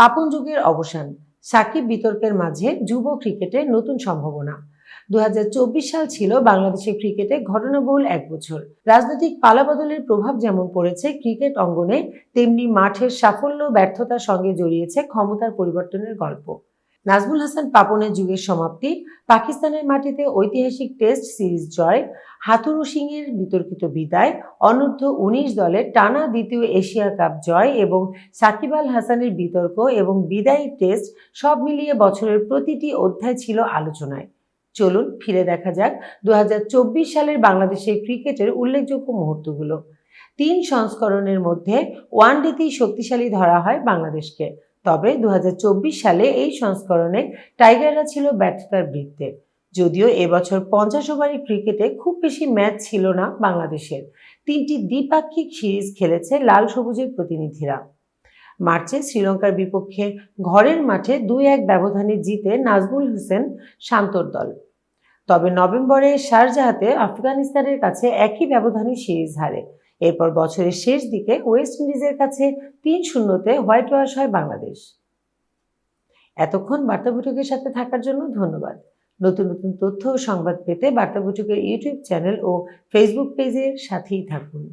পাপন যুগের অবসান। সাকিব বিতর্কের মাঝে যুব ক্রিকেটে নতুন সম্ভাবনা। দু হাজার চব্বিশ সাল ছিল বাংলাদেশের ক্রিকেটে ঘটনাবহুল এক বছর। রাজনৈতিক পালাবদলের প্রভাব যেমন পড়েছে ক্রিকেট অঙ্গনে, তেমনি মাঠের সাফল্য, ব্যর্থতার সঙ্গে জড়িয়েছে ক্ষমতার পরিবর্তনের গল্প। নাজমুল হাসান পাপনের যুগের সমাপ্তি, পাকিস্তানের মাটিতে ঐতিহাসিক টেস্ট সিরিজ জয়, হাতুরু সিংয়ের বিতর্কিত বিদায়, অনূর্ধ্ব উনিশ দলের টানা দ্বিতীয় এশিয়া কাপ জয় এবং সাকিব আল হাসানের বিতর্ক এবং বিদায়ী টেস্ট সব মিলিয়ে বছরের প্রতিটি অধ্যায় ছিল আলোচনায়। চলুন ফিরে দেখা যাক দু হাজার চব্বিশ সালের বাংলাদেশের ক্রিকেটের উল্লেখযোগ্য মুহূর্তগুলো। তিন সংস্করণের মধ্যে ওয়ানডেতেই শক্তিশালী ধরা হয় বাংলাদেশকে। তবে দু সালে এই সংস্করণে টাইগাররা ছিল ব্যর্থতার বৃত্তে। যদিও এবছর পঞ্চাশ ওভারের ক্রিকেটে খুব বেশি ম্যাচ ছিল না বাংলাদেশের। তিনটি দ্বিপাক্ষিক সিরিজ খেলেছে লাল সবুজের প্রতিনিধিরা। মার্চে শ্রীলঙ্কার বিপক্ষে ঘরের মাঠে দুই এক ব্যবধানে জিতে নাজমুল হোসেন শান্তর দল। তবে নভেম্বরে শারজাহাতে আফগানিস্তানের কাছে একই ব্যবধানে সিরিজ হারে। এরপর বছরের শেষ দিকে ওয়েস্ট ইন্ডিজের কাছে তিন শূন্যতে হোয়াইট ওয়াশ হয় বাংলাদেশ। এতক্ষণ বার্তা বৈঠকের সাথে থাকার জন্য ধন্যবাদ। নতুন নতুন তথ্য ও সংবাদ পেতে বার্তা বৈঠকের ইউটিউব চ্যানেল ও ফেসবুক পেজের সাথেই থাকুন।